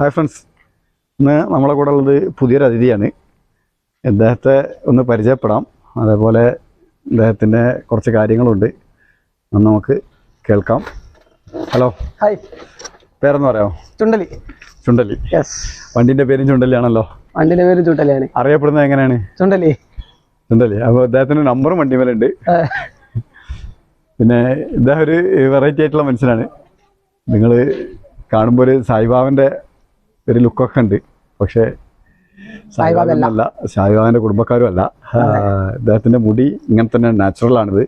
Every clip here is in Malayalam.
ഹായ് ഫ്രണ്ട്സ് ഇന്ന് നമ്മളെ കൂടെ ഉള്ളത് പുതിയൊരു അതിഥിയാണ്. അദ്ദേഹത്തെ ഒന്ന് പരിചയപ്പെടാം. അതേപോലെ അദ്ദേഹത്തിന്റെ കുറച്ച് കാര്യങ്ങളുണ്ട്. അന്ന് നമുക്ക് കേൾക്കാം. ഹലോ ഹായ് പേരെന്ന് പറയാമോ? ചുണ്ടലി. ചുണ്ടലി. യെസ് വണ്ടിന്റെ പേരും ചുണ്ടലിയാണല്ലോ. വണ്ടിന്റെ പേര് ചുണ്ടലിയാണ്. അറിയപ്പെടുന്നത് എങ്ങനെയാണ്? ചുണ്ടലി. ചുണ്ടലി. അപ്പോൾ അദ്ദേഹത്തിന്റെ നമ്പറും വണ്ടി മേലുണ്ട് പിന്നെ ഇദ്ദേഹം ഒരു വെറൈറ്റി ആയിട്ടുള്ള മനുഷ്യനാണ്. നിങ്ങൾ കാണുമ്പോൾ ഒരു സായിബാബന്റെ ഒരു ലുക്കൊക്കെ ഉണ്ട്. പക്ഷെ സായിബാബല്ല സായിബാബന്റെ കുടുംബക്കാരും അല്ല അദ്ദേഹത്തിന്റെ മുടി ഇങ്ങനെ തന്നെ നാച്ചുറലാണിത് ആണിത്.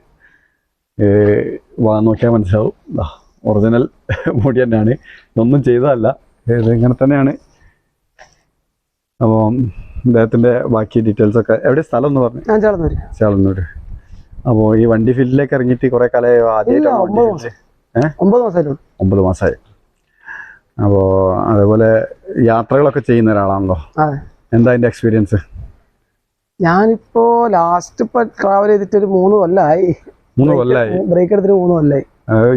നോക്കിയാൽ മനസ്സിലാവും. ഒറിജിനൽ മുടി തന്നെയാണ്. ഇതൊന്നും ചെയ്തതല്ല. ഇങ്ങനെ തന്നെയാണ്. അപ്പോൾ അദ്ദേഹത്തിന്റെ ബാക്കി ഡീറ്റെയിൽസ് ഒക്കെ എവിടെ സ്ഥലം എന്ന് പറഞ്ഞു? ചേളന്നൂര് അപ്പോ ചേളന്നൂർ അപ്പോൾ ഈ വണ്ടി ഫീൽഡിലേക്ക് ഇറങ്ങിയിട്ട് കുറേ ഇല്ല, ആദ്യമായിട്ടാണ് ഒമ്പത് മാസമായിട്ടുള്ളൂ. ഒമ്പത് മാസമായി. അപ്പോൾ അതേപോലെ യാത്രകളൊക്കെ ചെയ്യുന്ന ഒരാളാണല്ലോ. എന്താ അതിന്റെ എക്സ്പീരിയൻസ് ഞാനിപ്പോ ലാസ്റ്റ് ഇപ്പൊ ട്രാവൽ ചെയ്തിട്ട് ഒരു മൂന്ന് കൊല്ലായി. മൂന്ന് കൊല്ലായി? ബ്രേക്ക് എടുത്തിട്ട് മൂന്ന് കൊല്ലായി.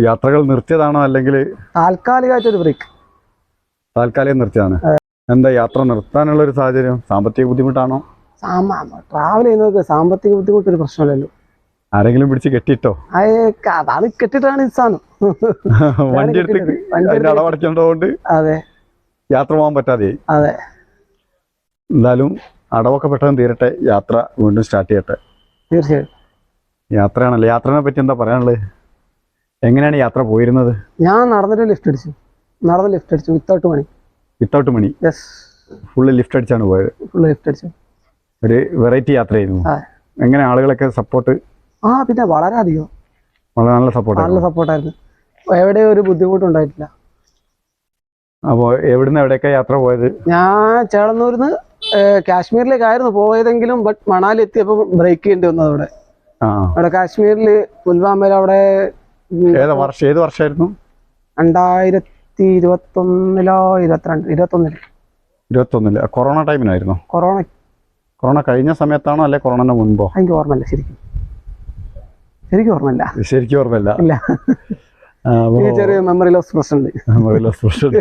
യാത്രകൾ നിർത്തിയതാണോ അല്ലെങ്കിൽ താൽക്കാലികമായിട്ടൊരു ബ്രേക്ക് താൽക്കാലികം നിർത്തിയതാണ്? എന്താ യാത്ര നിർത്താനുള്ള ഒരു സാഹചര്യം? സാമ്പത്തിക ബുദ്ധിമുട്ടാണോ? ട്രാവൽ ചെയ്യുന്നവർക്ക് സാമ്പത്തിക ബുദ്ധിമുട്ടൊരു പ്രശ്നമല്ലല്ലോ. ആരെങ്കിലും പിടിച്ച് കെട്ടിട്ടോ അത് അതാണ് കെട്ടിട്ടാണ് സാധനം വണ്ടി എടുത്ത്. അതിന്റെ അതെ. യാത്ര പോകാൻ പറ്റാതെ അതെ. എന്തായാലും അടവൊക്കെ പെട്ടെന്ന് തീരട്ടെ. യാത്ര വീണ്ടും സ്റ്റാർട്ട് ചെയ്യട്ടെ. തീർച്ചയായും യാത്രയാണല്ലോ? യാത്രനെ പറ്റി എന്താ പറയാനുള്ളത്? എങ്ങനെയാണ് യാത്ര പോയിരുന്നത്? ഞാൻ നടന്നിട്ട് ലിഫ്റ്റ് അടിച്ചു. നടന്ന് ലിഫ്റ്റ് അടിച്ചു. Without money without money yes full lift അടിച്ചാണ് പോയത്. ഫുള്ള് ലിഫ്റ്റ് അടിച്ചു. ഒരു വെറൈറ്റി യാത്രയായിരുന്നു. എങ്ങനെ ആളുകളൊക്കെ സപ്പോർട്ട് ആ പിന്നെ വളരെയധികം. വളരെ നല്ല സപ്പോർട്ട് നല്ല സപ്പോർട്ടായിരുന്നു എവിടെ ഒരു ബുദ്ധിമുട്ടുണ്ടായിട്ടില്ല. അപ്പോൾ എവിടുന്ന് എവിടെയൊക്കെ യാത്ര പോയത്? ഞാൻ ചേളന്നൂരിന്ന് കാശ്മീരിലേക്കായിരുന്നു പോയതെങ്കിലും ബട്ട് മണാലി എത്തിയപ്പോൾ ബ്രേക്ക് ചെയ്യേണ്ടി വന്നത് അവിടെ. അവിടെ കാശ്മീരിൽ പുൽവാമയിൽ അവിടെ വർഷം ഏത് വർഷമായിരുന്നു രണ്ടായിരത്തി ഇരുപത്തൊന്നിലോ ഇരുപത്തിരണ്ട് ഇരുപത്തൊന്നിൽ. ഇരുപത്തൊന്നിൽ. കൊറോണ ടൈമിനായിരുന്നു കൊറോണ. കൊറോണ കഴിഞ്ഞ സമയത്താണോ അല്ലെ കൊറോണന്റെ മുൻപോ? എനിക്ക് ഓർമ്മയില്ല ശരിക്കും. ശരിക്കും ഓർമ്മയില്ല. ശരിക്കും ഓർമ്മയില്ല. ഇല്ല. ചെറിയ മെമ്മറി ലോസ് പ്രശ്നമുണ്ട്. മെമ്മറി ലോസ് പ്രശ്നം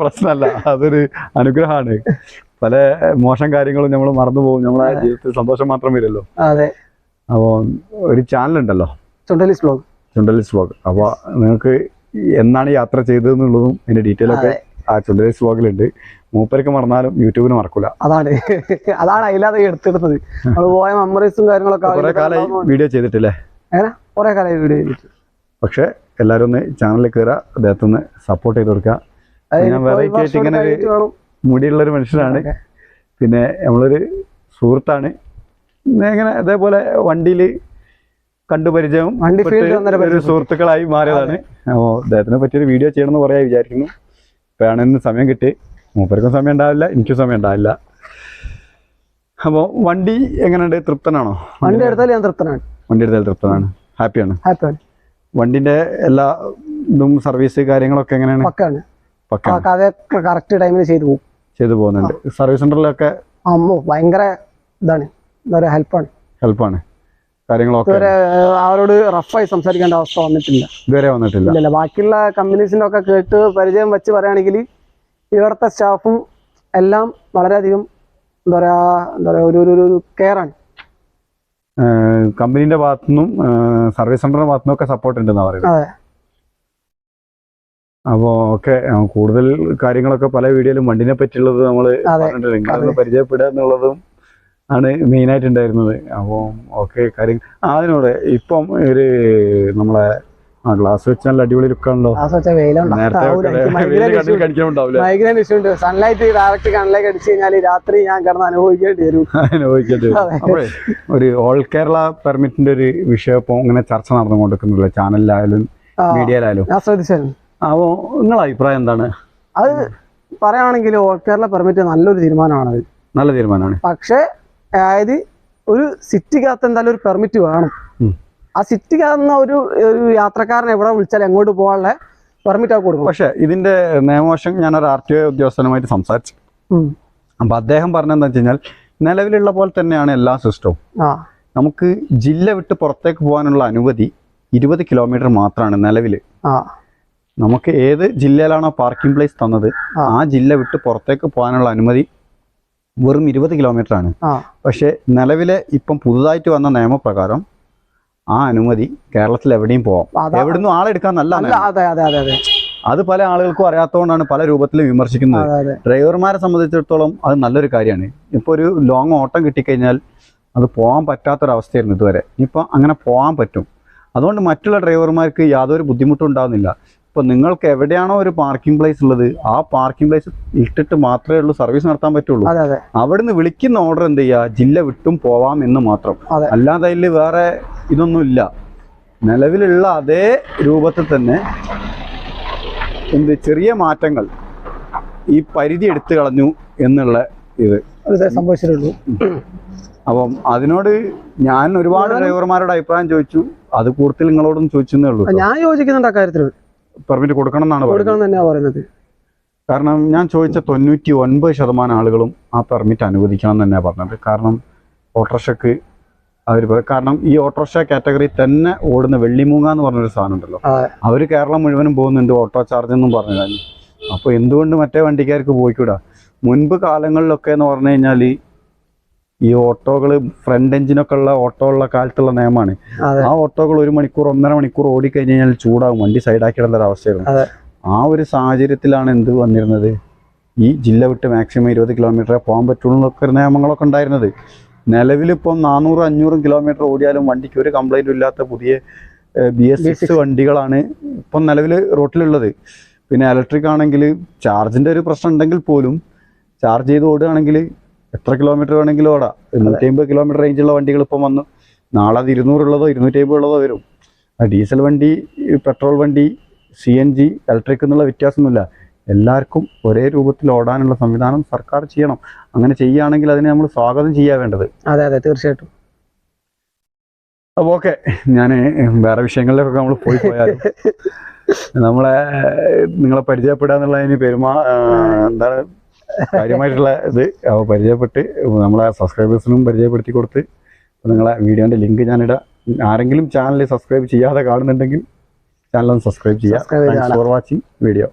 പ്രശ്നമല്ല. അതൊരു അനുഗ്രഹമാണ്. പല മോശം കാര്യങ്ങളും നമ്മൾ മറന്നു പോകും നമ്മളെ ജീവിതത്തിൽ സന്തോഷം മാത്രം വരുമല്ലോ. അതെ. അപ്പോൾ ഒരു ചാനലുണ്ടല്ലോ ചുണ്ടലിസ് ബ്ലോഗ് ചുണ്ടലിസ് ബ്ലോഗ് അപ്പോൾ നിങ്ങൾക്ക് എന്നാണ് യാത്ര ചെയ്തതെന്നുള്ളതും അതിന്റെ ഡീറ്റെയിൽ ഒക്കെ ആ ചുണ്ടലിസ് ബ്ലോഗിലുണ്ട് മൂപ്പരൊക്കെ മറന്നാലും യൂട്യൂബിന് മറക്കൂല. അതാണ്. അതാണ് അതിലാതെ എടുത്തിടുന്നത്. നമ്മൾ പോയ മെമ്മറീസും കാര്യങ്ങളൊക്കെ വീഡിയോ ചെയ്തിട്ടില്ലേ? എങ്ങനെ കുറെ കാലമായി വീഡിയോ ചെയ്തിട്ട്. പക്ഷെ എല്ലാവരും ഒന്ന് ചാനലിൽ കയറുക അദ്ദേഹത്തെ ഒന്ന് സപ്പോർട്ട് ചെയ്ത് കൊടുക്കുക വെറൈറ്റി ഞാൻ ആയിട്ട് ഇങ്ങനെ ഒരു-. മുടിയുള്ളൊരു മനുഷ്യനാണ്. പിന്നെ നമ്മളൊരു സുഹൃത്താണ്. ഇങ്ങനെ അതേപോലെ വണ്ടിയിൽ കണ്ടുപരിചയവും ഒരു. സുഹൃത്തുക്കളായി മാറിയതാണ്. അപ്പോൾ അദ്ദേഹത്തിനെ പറ്റിയൊരു വീഡിയോ ചെയ്യണമെന്ന് പറയാൻ വിചാരിക്കുന്നു. വേണമെന്ന് സമയം കിട്ടി. മൂപ്പർക്കും സമയം ഉണ്ടാവില്ല എനിക്കും സമയം ഉണ്ടാവില്ല. അപ്പോൾ വണ്ടി എങ്ങനെയുണ്ട്? തൃപ്തനാണോ? വണ്ടി എടുത്താൽ ഞാൻ തൃപ്തനാണ്. വണ്ടി എടുത്താൽ തൃപ്തനാണ്. ഹാപ്പിയാണ്. ഹാപ്പിയാണ്. വണ്ടിന്റെ എല്ലാ ഇതും സർവീസ് കാര്യങ്ങളൊക്കെ എങ്ങനെയാണ്? പക്കാണ്. കറക്റ്റ് ടൈമിൽ ചെയ്തു പോകും. ചെയ്തു പോകുന്നുണ്ട്. സർവീസ് സെന്ററിലൊക്കെ അമ്മോ ഭയങ്കര ഇതാണ്. എന്താ ഹെൽപ്പാണ് ഹെൽപ്പാണ് കാര്യങ്ങളൊക്കെ അവരോട് റഫായി സംസാരിക്കേണ്ട അവസ്ഥ വന്നിട്ടില്ല. ഇതുവരെ വന്നിട്ടില്ല. ഇല്ലല്ല ബാക്കിയുള്ള കമ്പനീസിന്റെ ഒക്കെ കേട്ട് പരിചയം വെച്ച് പറയുകയാണെങ്കിൽ ഇവിടുത്തെ സ്റ്റാഫും എല്ലാം വളരെയധികം എന്താ പറയാ എന്താ പറയാ ഒരു ഒരു ഒരു കെയർ ആണ് ഭാഗത്തു നിന്നും സർവീസ് സെന്ററിന്റെ ഭാഗത്തു നിന്നും ഒക്കെ സപ്പോർട്ട് ഉണ്ടെന്നാണ് പറയുന്നത്. അതെ. അപ്പോൾ ഓക്കെ കൂടുതൽ കാര്യങ്ങളൊക്കെ പല വീഡിയോയിലും വണ്ടിനെ പറ്റിയുള്ളത് നമ്മൾ പറഞ്ഞിട്ടുണ്ട്. പരിചയപ്പെടുക എന്നുള്ളതും ആണ് മെയിൻ ആയിട്ടുണ്ടായിരുന്നത്. അപ്പോൾ ഓക്കെ കാര്യം അതിനോട് ഇപ്പം ഒരു നമ്മളെ ആ ഗ്ലാസ് വെച്ച് നല്ല അടിപൊളി ലുക്കാണല്ലോ ഗ്ലാസ് വെച്ചാൽ കടിക്കാനുണ്ടാവില്ല മൈഗ്രൈൻ ഇഷ്യൂ ഉണ്ട്. സൺലൈറ്റ് ഡയറക്റ്റ് കണ്ണിലേക്ക് അടിച്ചു കഴിഞ്ഞാൽ രാത്രി ഞാൻ കിടന്ന് അനുഭവിക്കേണ്ടി വരും. അനുഭവിക്കേണ്ടി വരും. ഒരു ഓൾ കേരള പെർമിറ്റിന്റെ ഒരു വിഷയം ഇപ്പോൾ ഇങ്ങനെ ചർച്ച നടന്നുകൊണ്ടിരിക്കുന്നില്ല ചാനലിലായാലും മീഡിയയിലായാലും ഞാൻ ശ്രദ്ധിച്ചായിരുന്നു അപ്പോൾ നിങ്ങളുടെ അഭിപ്രായം എന്താണ്? അത് പറയുകയാണെങ്കിൽ ഓൾ കേരള പെർമിറ്റ് നല്ലൊരു തീരുമാനമാണത്. നല്ല തീരുമാനമാണ്. പക്ഷേ അതായത് ഒരു സിറ്റിക്കകത്ത് എന്തായാലും ഒരു പെർമിറ്റ് വേണം. ആ സിറ്റിക്കകത്ത് ഒരു ഒരു യാത്രക്കാരൻ എവിടെ വിളിച്ചാൽ എങ്ങോട്ട് പോകാനുള്ള പെർമിറ്റ് ഒക്കെ കൊടുക്കും. പക്ഷേ ഇതിന്റെ നിയമവശം ഞാൻ ഒരു ആർ ടി ഒ ഉദ്യോഗസ്ഥനുമായിട്ട് സംസാരിച്ചു. അപ്പൊ അദ്ദേഹം പറഞ്ഞതെന്ന് വെച്ച് കഴിഞ്ഞാൽ നിലവിലുള്ള പോലെ തന്നെയാണ് എല്ലാ സിസ്റ്റവും നമുക്ക് ജില്ല വിട്ട് പുറത്തേക്ക് പോകാനുള്ള അനുമതി ഇരുപത് കിലോമീറ്റർ മാത്രമാണ് നിലവിൽ നമുക്ക് ഏത് ജില്ലയിലാണോ പാർക്കിംഗ് പ്ലേസ് തന്നത് ആ. ജില്ല വിട്ട് പുറത്തേക്ക് പോകാനുള്ള അനുമതി വെറും ഇരുപത് കിലോമീറ്റർ ആണ്. പക്ഷേ നിലവിലെ ഇപ്പം പുതുതായിട്ട് വന്ന നിയമപ്രകാരം ആ അനുമതി കേരളത്തിൽ എവിടെയും പോവാം. എവിടുന്നു എവിടുന്നും ആളെടുക്കാൻ നല്ല അതെ അതെ അതെ അതെ. അത് പല ആളുകൾക്കും അറിയാത്തതുകൊണ്ടാണ് പല രൂപത്തിൽ വിമർശിക്കുന്നത്. ഡ്രൈവർമാരെ സംബന്ധിച്ചിടത്തോളം അത് നല്ലൊരു കാര്യമാണ്. ഇപ്പോൾ ഒരു ലോങ് ഓട്ടം കിട്ടിക്കഴിഞ്ഞാൽ അത് പോകാൻ പറ്റാത്തൊരവസ്ഥയായിരുന്നു ഇതുവരെ. ഇപ്പം അങ്ങനെ പോകാൻ പറ്റും. അതുകൊണ്ട് മറ്റുള്ള ഡ്രൈവർമാർക്ക് യാതൊരു ബുദ്ധിമുട്ടും ഉണ്ടാകുന്നില്ല ഇപ്പം നിങ്ങൾക്ക് എവിടെയാണോ ഒരു പാർക്കിംഗ് പ്ലേസ് ഉള്ളത് ആ പാർക്കിംഗ് പ്ലേസ് ഇട്ടിട്ട് മാത്രമേ ഉള്ളൂ സർവീസ് നടത്താൻ പറ്റുള്ളൂ. അവിടുന്ന് വിളിക്കുന്ന ഓർഡർ എന്ത് ചെയ്യുക? ജില്ല വിട്ടും പോവാം എന്ന് മാത്രം. അല്ലാതെ അതിൽ വേറെ ഇതൊന്നുമില്ല. നിലവിലുള്ള അതേ രൂപത്തിൽ തന്നെ എന്ത് ചെറിയ മാറ്റങ്ങൾ ഈ പരിധി എടുത്തു കളഞ്ഞു എന്നുള്ള ഇത്. സംഭവിച്ചിട്ടുള്ളൂ. അപ്പം അതിനോട് ഞാൻ ഒരുപാട് ഡ്രൈവർമാരോട് അഭിപ്രായം ചോദിച്ചു. അത് കൂടുതൽ നിങ്ങളോടൊന്നും ചോദിച്ചെന്നേ ഉള്ളൂ ഞാൻ യോജിക്കുന്നുണ്ട് കാര്യത്തിൽ. പെർമിറ്റ് കൊടുക്കണം എന്നാണ് കൊടുക്കണം തന്നെയാ പറയുന്നത്. കാരണം ഞാൻ ചോദിച്ച തൊണ്ണൂറ്റി ഒൻപത് ശതമാനം ആളുകളും ആ പെർമിറ്റ് അനുവദിക്കണം എന്ന് തന്നെയാണ് പറഞ്ഞത്. കാരണം ഓട്ടോറിക്ഷക്ക് അവർ കാരണം ഈ ഓട്ടോറിക്ഷ കാറ്റഗറി തന്നെ ഓടുന്ന വെള്ളിമൂങ്ങ എന്ന് പറഞ്ഞൊരു സാധനം ഉണ്ടല്ലോ അവർ അവർ കേരളം മുഴുവനും പോകുന്നുണ്ട് ഓട്ടോ ചാർജ് എന്നും പറഞ്ഞു അപ്പോൾ എന്തുകൊണ്ട് മറ്റേ വണ്ടിക്കാർക്ക് പോയിക്കൂടാ? മുൻപ് കാലങ്ങളിലൊക്കെ എന്ന് പറഞ്ഞു കഴിഞ്ഞാൽ ഈ ഓട്ടോകൾ ഫ്രണ്ട് എഞ്ചിനൊക്കെ ഉള്ള ഓട്ടോ ഉള്ള കാലത്തുള്ള നിയമമാണ്. ആ ഓട്ടോകൾ ഒരു മണിക്കൂർ ഒന്നര മണിക്കൂർ ഓടിക്കഴിഞ്ഞ് കഴിഞ്ഞാൽ ചൂടാകും വണ്ടി സൈഡാക്കിയിടേണ്ട ഒരു അവസ്ഥയാണ് ആ ഒരു സാഹചര്യത്തിലാണ് എന്ത് വന്നിരുന്നത്? ഈ ജില്ല വിട്ട് മാക്സിമം ഇരുപത് കിലോമീറ്ററേ പോകാൻ പറ്റുള്ളൂ എന്നൊക്കെ നിയമങ്ങളൊക്കെ ഉണ്ടായിരുന്നത്. നിലവിലിപ്പം നാനൂറ് അഞ്ഞൂറും കിലോമീറ്റർ ഓടിയാലും വണ്ടിക്ക് ഒരു കംപ്ലൈന്റും ഇല്ലാത്ത പുതിയ ബി എസ് സിക്സ് വണ്ടികളാണ് ഇപ്പം നിലവിൽ റോട്ടിലുള്ളത്. പിന്നെ ഇലക്ട്രിക് ആണെങ്കിൽ ചാർജിന്റെ ഒരു പ്രശ്നം ഉണ്ടെങ്കിൽ പോലും ചാർജ് ചെയ്ത് ഓടുകയാണെങ്കിൽ എത്ര കിലോമീറ്റർ വേണമെങ്കിലും ഓടാം. നൂറ്റി അമ്പത് കിലോമീറ്റർ റേഞ്ചുള്ള വണ്ടികൾ ഇപ്പം വന്നു നാളെ അത് ഇരുന്നൂറുള്ളതോ ഇരുന്നൂറ്റി അമ്പത് ഉള്ളതോ വരും. ഡീസൽ വണ്ടി പെട്രോൾ വണ്ടി സി എൻ ജി ഇലക്ട്രിക് എന്നുള്ള വ്യത്യാസമൊന്നുമില്ല. എല്ലാവർക്കും ഒരേ രൂപത്തിൽ ഓടാനുള്ള സംവിധാനം സർക്കാർ ചെയ്യണം. അങ്ങനെ ചെയ്യുകയാണെങ്കിൽ അതിനെ നമ്മൾ സ്വാഗതം ചെയ്യാൻ വേണ്ടത്. അതെ അതെ തീർച്ചയായിട്ടും. അപ്പോൾ ഓക്കെ ഞാൻ വേറെ വിഷയങ്ങളിലൊക്കെ നമ്മൾ പോയി പോയാൽ നമ്മളെ നിങ്ങളെ പരിചയപ്പെടുക എന്നുള്ളതിന് പെരുമാ എന്താ എന്താണ് കാര്യമായിട്ടുള്ള ഇത്. അപ്പോൾ പരിചയപ്പെട്ട് നമ്മളെ സബ്സ്ക്രൈബേഴ്സിനും പരിചയപ്പെടുത്തി കൊടുത്ത് നിങ്ങളെ വീഡിയോന്റെ ലിങ്ക് ഞാനിടാം. ആരെങ്കിലും ചാനൽ സബ്സ്ക്രൈബ് ചെയ്യാതെ കാണുന്നുണ്ടെങ്കിൽ ചാനൽ ഒന്ന് സബ്സ്ക്രൈബ് ചെയ്യുക ഫോർ വാച്ചിങ് വീഡിയോ